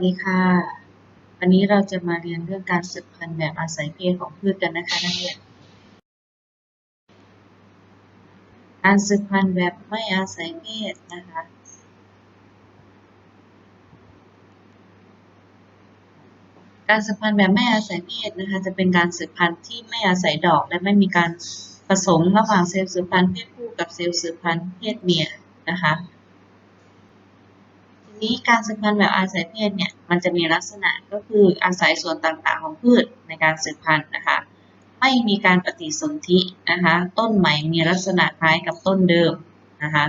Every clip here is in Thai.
วัสดีค่ะ วันนี้เราจะมาเรียนเรื่องการสืบพันธุ์แบบอาศัยเพศของพืชกันนะคะนักเรียน การสืบพันธุ์แบบไม่อาศัยเพศนะคะ การสืบพันธุ์แบบไม่อาศัยเพศนะคะ จะเป็นการสืบพันธุ์ที่ไม่อาศัยดอก และไม่มีการผสมระหว่างเซลล์สืบพันธุ์เพศผู้กับเซลล์สืบพันธุ์เพศเมียนะคะ นี้การสืบพันธุ์แบบอาศัยเพศเนี่ยมันจะมีลักษณะก็คืออาศัยส่วนต่างๆของพืชในการสืบพันธุ์นะคะ ไม่มีการปฏิสนธินะคะ ต้นใหม่มีลักษณะคล้ายกับต้นเดิมนะคะ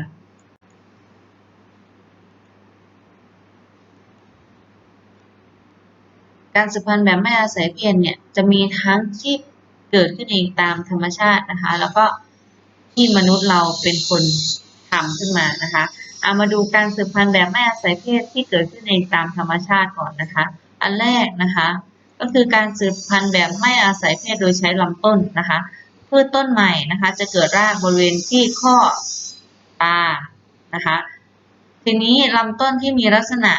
การสืบพันธุ์แบบไม่อาศัยเพศเนี่ยจะมีทั้งที่เกิดขึ้นเองตามธรรมชาตินะคะ แล้วก็ที่มนุษย์เราเป็นคนทำขึ้นมานะคะ เอามาดูการสืบพันธุ์แบบไม่อาศัยเพศที่เกิดขึ้นเองตามธรรมชาติก่อนนะคะ อันแรกนะคะ ก็คือการสืบพันธุ์แบบไม่อาศัยเพศโดยใช้ลำต้นนะคะพืชต้นใหม่นะคะจะเกิดรากบริเวณที่ข้อตานะคะทีนี้ลำต้นที่มีลักษณะ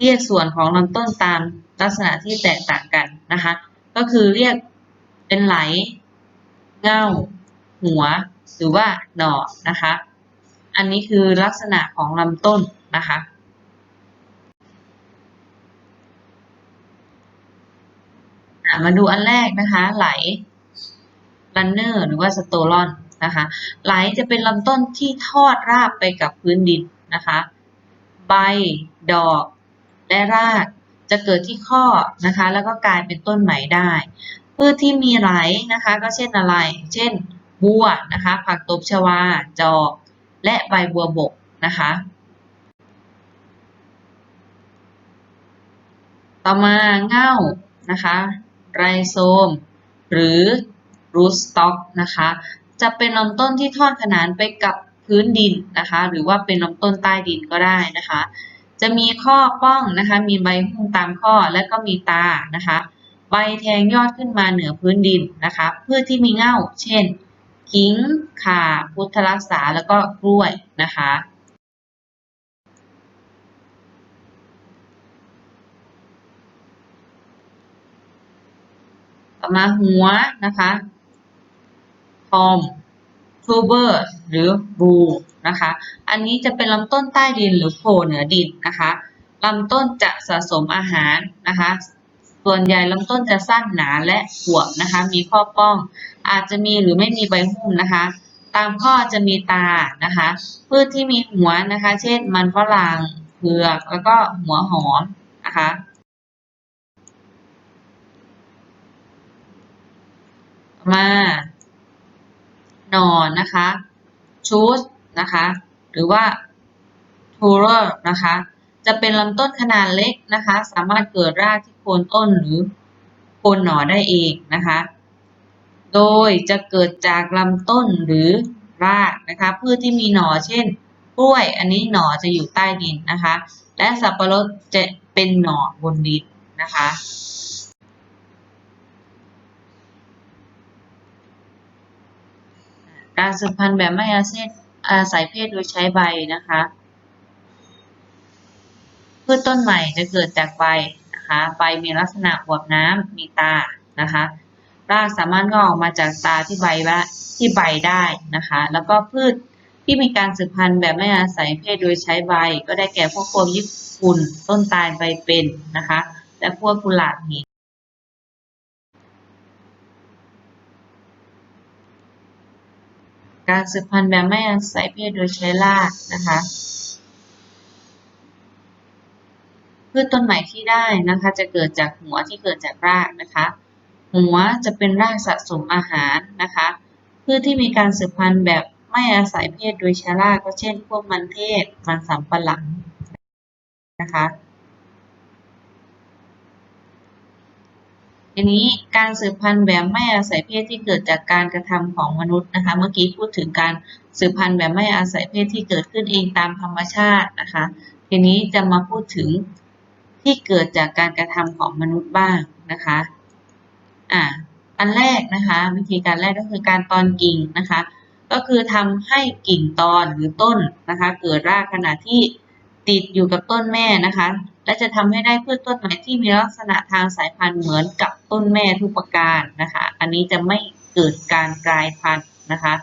เรียกส่วนของลำต้นตามลักษณะที่แตกต่างกันนะคะ ก็คือเรียกเป็นไหล เงาหัว หรือว่าหน่อนะคะ อันนี้คือลักษณะของลำต้นนะคะ มาดูอันแรกนะคะไหล runner หรือว่า stolon นะคะ ไหลจะเป็นลำต้นที่ทอดราบไปกับพื้นดินนะคะ ใบ ดอก และรากจะเกิดที่ข้อนะคะ แล้วก็กลายเป็นต้นใหม่ได้พืชที่มีไหลนะคะ ก็เช่นอะไร เช่น บัวนะคะ ผักตบชวา จอก และใบบัวบกนะคะ ต่อมาเง่านะคะไรโซม หรือรูสต็อกนะคะ จะเป็นลำต้นที่ทอดขนานไปกับพื้นดินนะคะ หรือว่าเป็นลำต้นใต้ดินก็ได้นะคะ จะมีข้อป้องนะคะ มีใบหุ้มตามข้อและก็มีตานะคะ ใบแทงยอดขึ้นมาเหนือพื้นดินนะคะ พืชที่มีเง่า เช่น ขิงข่า พุทธรักษา แล้วก็กล้วยนะคะ ต่อมาหัวนะคะทอมทูเบอร์หรือบูนะคะ อันนี้จะเป็นลำต้นใต้ดินหรือโผล่เหนือดินนะคะลำต้นจะสะสมอาหารนะคะ ส่วนใหญ่ลำต้นจะสั้นหนาและขวบนะคะ มีข้อป้อง อาจจะมีหรือไม่มีใบหุ้มนะคะ ตามข้อจะมีตานะคะ พืชที่มีหัวนะคะ เช่น มันฝรั่งเผือกแล้วก็หัวหอมนะคะมาหนอนนะคะชูสนะคะ หรือว่าทูเรอร์นะคะ จะเป็นลำต้นขนาดเล็กนะคะ สามารถเกิดรากที่โคนต้นหรือโคนหน่อได้เองนะคะ โดยจะเกิดจากลำต้นหรือรากนะคะพืชที่มีหน่อเช่น กล้วยอันนี้หน่อจะอยู่ใต้ดินนะคะ และสับปะรดจะเป็นหน่อบนดินนะคะการสืบพันธุ์แบบไม่อาศัยอาศัยเพศโดยใช้ใบนะคะ พืชต้นใหม่จะเกิดจากใบนะคะใบมีลักษณะอวบน้ำมีตานะคะรากสามารถงอกออกมาจากตาที่ใบที่ใบได้นะคะ แล้วก็พืชที่มีการสืบพันธุ์แบบไม่อาศัยเพศโดยใช้ใบ ก็ได้แก่พวกโคมญี่ปุ่นต้นตาลใบเป็นนะคะ และพวกกุหลาบหินการสืบพันธุ์แบบไม่อาศัยเพศโดยใช้รากนะคะ พืชต้นใหม่ที่ได้นะคะ จะเกิดจากหัวที่เกิดจากรากนะคะ หัวจะเป็นรากสะสมอาหารนะคะ พืชที่มีการสืบพันธุ์แบบไม่อาศัยเพศโดยชรากก็เช่น พวกมันเทศ มันสำปะหลังนะคะทีนี้การสืบพันธุ์แบบไม่อาศัยเพศที่เกิดจากการกระทำของมนุษย์นะคะ เมื่อกี้พูดถึงการสืบพันธุ์แบบไม่อาศัยเพศที่เกิดขึ้นเองตามธรรมชาตินะคะ ทีนี้จะมาพูดถึง ที่เกิดจากการกระทำของมนุษย์บ้างนะคะอ่าอันแรกนะคะ วิธีการแรกก็คือการตอนกิ่งนะคะ ก็คือทำให้กิ่งตอนหรือต้นนะคะ เกิดรากขณะที่ติดอยู่กับต้นแม่นะคะ และจะทำให้ได้พืชต้นใหม่ที่มีลักษณะทางสายพันธุ์เหมือนกับต้นแม่ทุกประการนะคะ อันนี้จะไม่เกิดการกลายพันธุ์นะคะ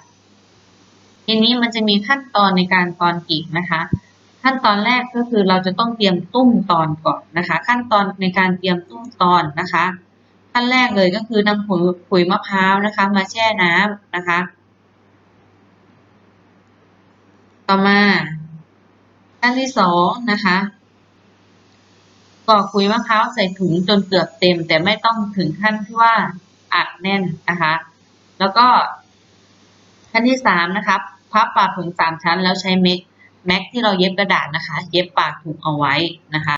ทีนี้มันจะมีขั้นตอนในการตอนกิ่งนะคะ ขั้นตอนแรกก็คือเราจะต้องเตรียมตุ้มตอนก่อนนะคะ ขั้นตอนในการเตรียมตุ้มตอนนะคะ ขั้นแรกเลยก็คือนำผุยผุยมะพร้าวนะคะ มาแช่น้ำนะคะ ต่อมาขั้นที่สองนะคะกรอกขุยมะพร้าวใส่ถุงจนเกือบเต็ม แต่ไม่ต้องถึงขั้นที่ว่าอัดแน่นนะคะ แล้วก็ขั้นที่สามนะคะพับปากถุงสามชั้นแล้วใช้เม็ก แม็กที่เราเย็บกระดาษนะคะ เย็บปากถุงเอาไว้นะคะ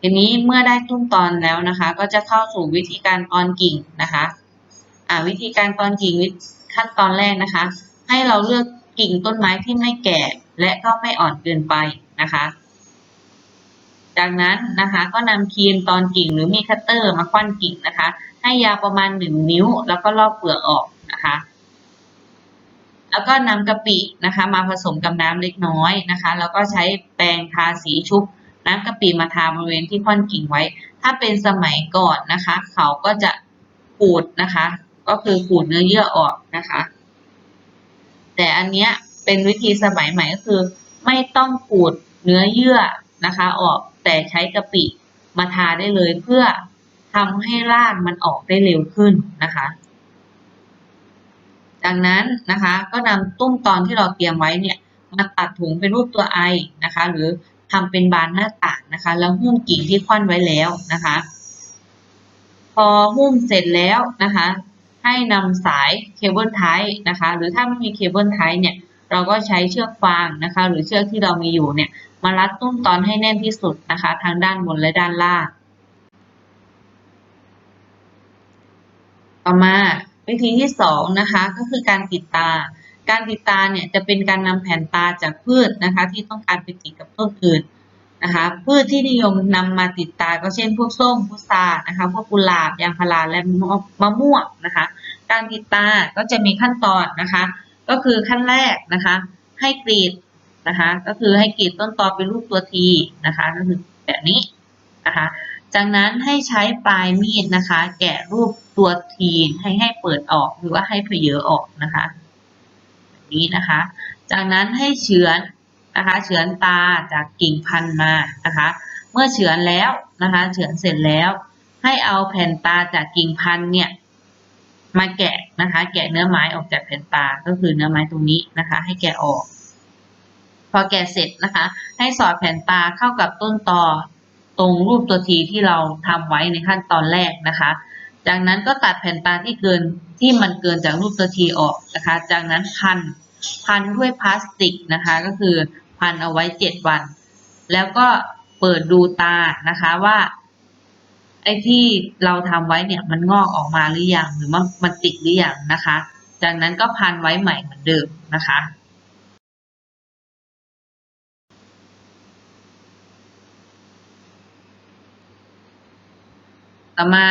ทีนี้เมื่อได้ตุ้มตอนแล้วนะคะ ก็จะเข้าสู่วิธีการตอนกิ่งนะคะอ่าวิธีการตอนกิ่งขั้นตอนแรกนะคะ ให้เราเลือกกิ่งต้นไม้ที่ไม่แก่และก็ไม่อ่อนเกินไปนะคะ จากนั้นนะคะก็นำครีมตอนกิ่งหรือมีคัตเตอร์มาคว้านกิ่งนะคะ ให้ยาวประมาณหนึ่งนิ้ว แล้วก็ลอกเปลือกออกนะคะ แล้วก็นำกะปินะคะ มาผสมกับน้ำเล็กน้อยนะคะ แล้วก็ใช้แปรงทาสีชุบน้ำกะปิมาทาบริเวณที่ค่อนกิ่งไว้ ถ้าเป็นสมัยก่อนนะคะ เขาก็จะขูดนะคะ ก็คือขูดเนื้อเยื่อออกนะคะ แต่อันเนี้ยเป็นวิธีสมัยใหม่ก็คือ ไม่ต้องขูดเนื้อเยื่อนะคะ ออกแต่ใช้กะปิมาทาได้เลยเพื่อทำให้รากมันออกได้เร็วขึ้นนะคะ ดังนั้นนะคะก็นำตุ้มตอนที่เราเตรียมไว้เนี่ยมาตัดถุงเป็นรูปตัวไอนะคะ หรือทำเป็นบานหน้าต่างนะคะ แล้วหุ้มกิ่งที่คว้านไว้แล้วนะคะ พอหุ้มเสร็จแล้วนะคะ ให้นำสายเคเบิลไทป์นะคะ หรือถ้าไม่มีเคเบิลไทป์เนี่ยเราก็ใช้เชือกฟางนะคะ หรือเชือกที่เรามีอยู่เนี่ยมารัดตุ้มตอนให้แน่นที่สุดนะคะทางด้านบนและด้านล่าง ต่อมา วิธีที่สองนะคะก็คือการติดตา การติดตาเนี่ยจะเป็นการนำแผ่นตาจากพืชนะคะ ที่ต้องการไปติดกับต้นอื่นนะคะ พืชที่นิยมนำมาติดตาก็เช่นพวกส้มพุทรานะคะพวกกุหลาบยางพาราและมะม่วงนะคะ การติดตาก็จะมีขั้นตอนนะคะ ก็คือขั้นแรกนะคะ ให้กรีดนะคะ ก็คือให้กรีดต้นตอเป็นรูปตัวทีนะคะก็คือแบบนี้นะคะ จากนั้นให้ใช้ปลายมีดนะคะ แกะรูปตัวทีให้ให้เปิดออกหรือว่าให้เพเยอออกนะคะแบบนี้นะคะ จากนั้นให้เฉือนนะคะ เฉือนตาจากกิ่งพันธุ์มานะคะ เมื่อเฉือนแล้วนะคะ เฉือนเสร็จแล้ว ให้เอาแผ่นตาจากกิ่งพันธุ์เนี่ยมาแกะนะคะ แกะเนื้อไม้ออกจากแผ่นตา ก็คือเนื้อไม้ตรงนี้นะคะ ให้แกะออก พอแกะเสร็จนะคะ ให้สอดแผ่นตาเข้ากับต้นตอ ตรงรูปตัวทีที่เราทำไว้ในขั้นตอนแรกนะคะ จากนั้นก็ตัดแผ่นตาที่เกินที่มันเกินจากรูปตัวทีออกนะคะ จากนั้นพันพันด้วยพลาสติกนะคะ ก็คือพันเอาไว้เจ็ดวัน แล้วก็เปิดดูตานะคะว่าไอ้ที่เราทำไว้เนี่ยมันงอกออกมาหรือยังหรือว่ามันติดหรือยังนะคะ จากนั้นก็พันไว้ใหม่เหมือนเดิมนะคะ ต่อมา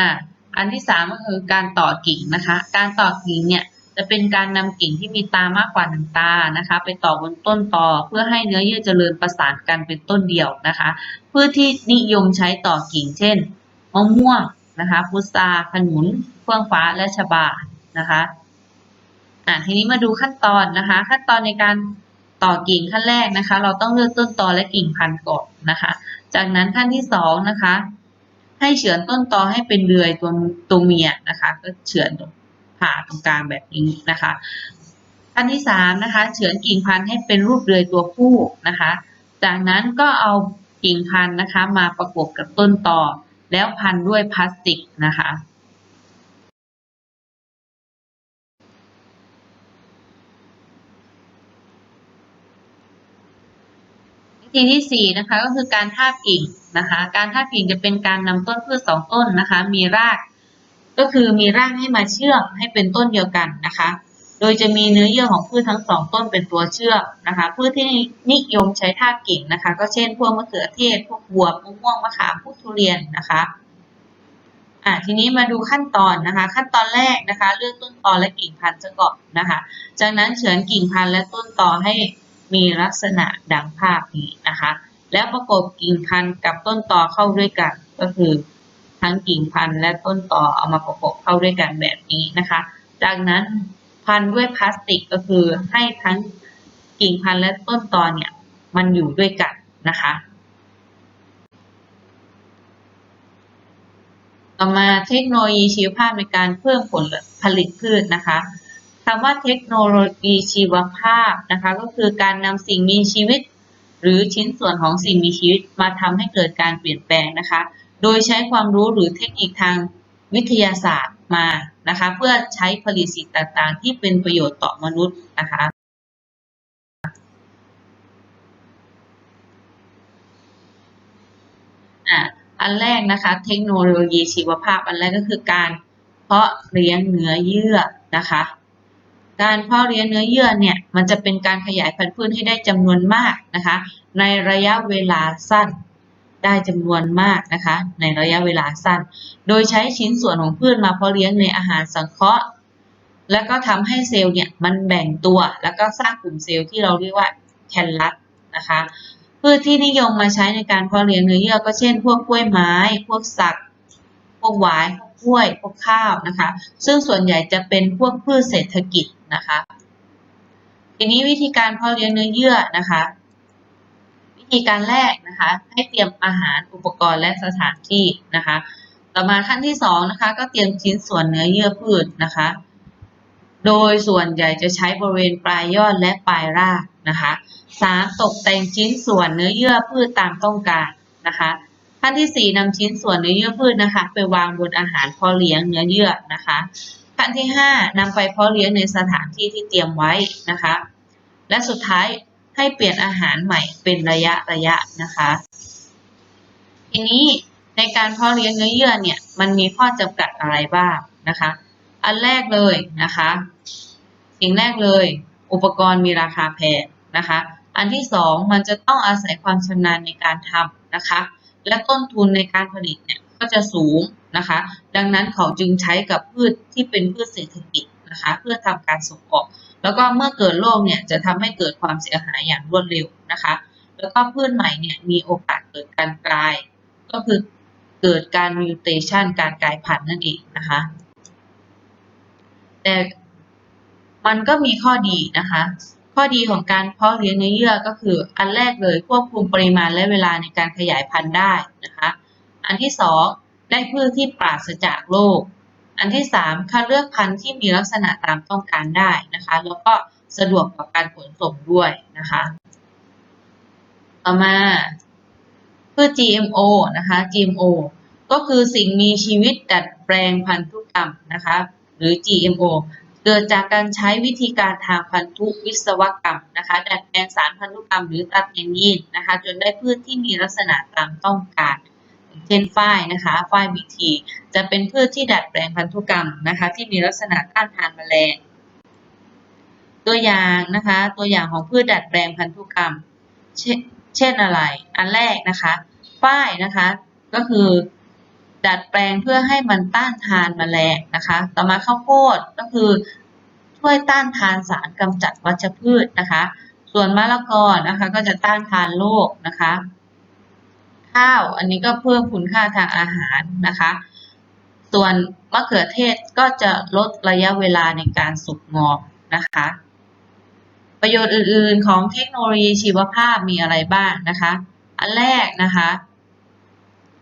อันที่สามก็คือการต่อกิ่งนะคะ การต่อกิ่งเนี่ยจะเป็นการนำกิ่งที่มีตามากกว่าหนึ่งตานะคะ ไปต่อบนต้นตอเพื่อให้เนื้อเยื่อเจริญประสานกันเป็นต้นเดียวนะคะเพื่อที่นิยมใช้ต่อกิ่ง เช่นมะม่วงนะคะพุทราขนุนเฟื่องฟ้าและชบานะคะอะทีนี้มาดูขั้นตอนนะคะ ขั้นตอนในการต่อกิ่งขั้นแรกนะคะ เราต้องเลือกต้นตอและกิ่งพันธุ์ก่อนนะคะ จากนั้นขั้นที่สองนะคะ ให้เฉือนต้นตอให้เป็นเดือยตัวตัวเมียนะคะ ก็เฉือนผ่าตรงกลางแบบนี้นะคะขั้นที่สามนะคะ เฉือนกิ่งพันธุ์ให้เป็นรูปเดือยตัวผู้นะคะ จากนั้นก็เอากิ่งพันธุ์นะคะ มาประกบกับต้นตอแล้วพันด้วยพลาสติกนะคะ ธีที่สี่นะคะก็คือการทาบกิ่งนะคะ การทาบกิ่งจะเป็นการนำต้นพืชสองต้นนะคะ มีราก ก็คือมีรากให้มาเชื่อมให้เป็นต้นเดียวกันนะคะ โดยจะมีเนื้อเยื่อของพืชทั้งสองต้นเป็นตัวเชื่อมนะคะ พืชที่นิยมใช้ทาบกิ่งนะคะ ก็เช่นพวกมะเขือเทศ พวกบวบมะม่วงมะขามพวกทุเรียนนะคะอะทีนี้มาดูขั้นตอนนะคะ ขั้นตอนแรกนะคะ เลือกต้นตอและกิ่งพันธุ์ซะก่อนนะคะ จากนั้นเฉือนกิ่งพันธุ์และต้นตอให้ มีลักษณะดังภาพนี้นะคะ แล้วประกบกิ่งพันธุ์กับต้นตอเข้าด้วยกัน ก็คือทั้งกิ่งพันธุ์และต้นตอเอามาประกบเข้าด้วยกันแบบนี้นะคะ จากนั้นพันด้วยพลาสติกก็คือให้ทั้งกิ่งพันธุ์และต้นตอเนี่ยมันอยู่ด้วยกันนะคะต่อมาเทคโนโลยีชีวภาพในการเพิ่มผลผลิตพืชนะคะ คำว่าเทคโนโลยีชีวภาพนะคะก็คือการนำสิ่งมีชีวิต หรือชิ้นส่วนของสิ่งมีชีวิตมาทำให้เกิดการเปลี่ยนแปลงนะคะ โดยใช้ความรู้หรือเทคนิคทางวิทยาศาสตร์มานะคะเพื่อใช้ผลิตสิ่งต่างๆ ที่เป็นประโยชน์ต่อมนุษย์นะคะอันแรกนะคะ เทคโนโลยีชีวภาพอันแรกก็คือการเพาะเลี้ยงเนื้อเยื่อนะคะ การเพาะเลี้ยงเนื้อเยื่อเนี่ยมันจะเป็นการขยายพันธุ์พืชให้ได้จำนวนมากนะคะ ในระยะเวลาสั้นได้จำนวนมากนะคะ ในระยะเวลาสั้น โดยใช้ชิ้นส่วนของพืชมาเพาะเลี้ยงในอาหารสังเคราะห์ แล้วก็ทำให้เซลล์เนี่ยมันแบ่งตัวแล้วก็สร้างกลุ่มเซลล์ที่เราเรียกว่าแคนลัสนะคะพืชที่นิยมมาใช้ในการเพาะเลี้ยงเนื้อเยื่อก็เช่น พวกกล้วยไม้ พวกสัก พวกหวายพวกกล้วย พวกข้าวนะคะ ซึ่งส่วนใหญ่จะเป็นพวกพืชเศรษฐกิจ นะคะ ทีนี้วิธีการเพาะเลี้ยงเนื้อเยื่อนะคะ วิธีการแรกนะคะ ให้เตรียมอาหารอุปกรณ์และสถานที่นะคะ ต่อมาขั้นที่สองนะคะ ก็เตรียมชิ้นส่วนเนื้อเยื่อพืชนะคะ โดยส่วนใหญ่จะใช้บริเวณปลายยอดและปลายรากนะคะสามตกแต่งชิ้นส่วนเนื้อเยื่อพืชตามต้องการนะคะขั้นที่สี่นำชิ้นส่วนเนื้อเยื่อพืชนะคะ ไปวางบนอาหารเพาะเลี้ยงเนื้อเยื่อนะคะ ขั้นที่ห้านำไปเพาะเลี้ยงในสถานที่ที่เตรียมไว้นะคะ และสุดท้ายให้เปลี่ยนอาหารใหม่เป็นระยะระยะนะคะ ทีนี้ในการเพาะเลี้ยงเนื้อเยื่อเนี่ยมันมีข้อจำกัดอะไรบ้างนะคะ อันแรกเลยนะคะ สิ่งแรกเลย อุปกรณ์มีราคาแพงนะคะ อันที่สองมันจะต้องอาศัยความชำนาญในการทำนะคะ และต้นทุนในการผลิตเนี่ยก็จะสูง นะคะ ดังนั้นเขาจึงใช้กับพืชที่เป็นพืชเศรษฐกิจนะคะเพื่อทำการส่งออก แล้วก็เมื่อเกิดโรคเนี่ยจะทำให้เกิดความเสียหายอย่างรวดเร็วนะคะ แล้วก็พืชใหม่เนี่ยมีโอกาสเกิดการกลาย ก็คือเกิดการมิวเทชันการกลายพันธุ์นั่นเองนะคะ แต่มันก็มีข้อดีนะคะ ข้อดีของการเพาะเลี้ยงเนื้อเยื่อก็คืออันแรกเลยควบคุมปริมาณและเวลาในการขยายพันธุ์ได้นะคะ อันที่สอง ได้พืชที่ปราศจากโรค อันที่สามคัดเลือกพันธุ์ที่มีลักษณะตามต้องการได้นะคะ แล้วก็สะดวกต่อการขนส่งด้วยนะคะ ต่อมาพืช GMO นะคะ GMO ก็คือสิ่งมีชีวิตดัดแปลงพันธุกรรมนะคะ หรือ GMO เกิดจากการใช้วิธีการทางพันธุวิศวกรรมนะคะดัดแปลงสารพันธุกรรมหรือตัดแต่งยีนนะคะ จนได้พืชที่มีลักษณะตามต้องการ เช่นฝ้ายนะคะฝ้ายบีทีจะเป็นพืชที่ดัดแปลงพันธุกรรมนะคะที่มีลักษณะต้านทานแมลง ตัวอย่างนะคะตัวอย่างของพืชดัดแปลงพันธุกรรม เช่นเช่นอะไร อันแรกนะคะฝ้ายนะคะก็คือดัดแปลงเพื่อให้มันต้านทานแมลงนะคะ ต่อมาข้าวโพดก็คือช่วยต้านทานสารกำจัดวัชพืชนะคะ ส่วนมะละกอนะคะก็จะต้านทานโรคนะคะ ข้าว อันนี้ก็เพิ่มคุณค่าทางอาหารนะคะ ส่วนมะเขือเทศก็จะลดระยะเวลาในการสุกงอมนะคะ ประโยชน์อื่นๆของเทคโนโลยีชีวภาพมีอะไรบ้างนะคะ อันแรกนะคะ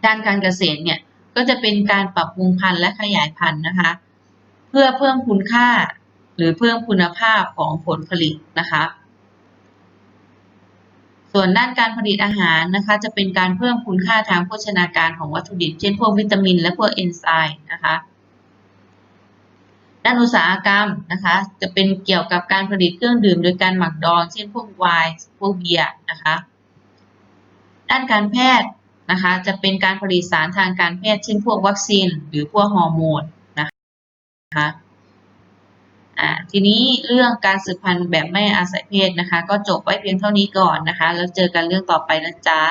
ด้านการเกษตรเนี่ยก็จะเป็นการปรับปรุงพันธุ์และขยายพันธุ์นะคะ เพื่อเพิ่มคุณค่าหรือเพิ่มคุณภาพของผลผลิตนะคะ ส่วนด้านการผลิตอาหารนะคะจะเป็นการเพิ่มคุณค่าทางโภชนาการของวัตถุดิบ เช่นพวกวิตามิน และพวกเอนไซม์นะคะด้านอุตสาหกรรมนะคะจะเป็นเกี่ยวกับการผลิตเครื่องดื่มโดยการหมักดอง เช่นพวกไวน์พวกเบียร์นะคะด้านการแพทย์นะคะจะเป็นการผลิตสารทางการแพทย์ เช่นพวกวัคซีน หรือพวกฮอร์โมนนะคะ อ่าทีนี้เรื่องการสืบพันธุ์แบบไม่อาศัยเพศนะคะ ก็จบไว้เพียงเท่านี้ก่อนนะคะ แล้วเจอกันเรื่องต่อไปนะจ๊ะ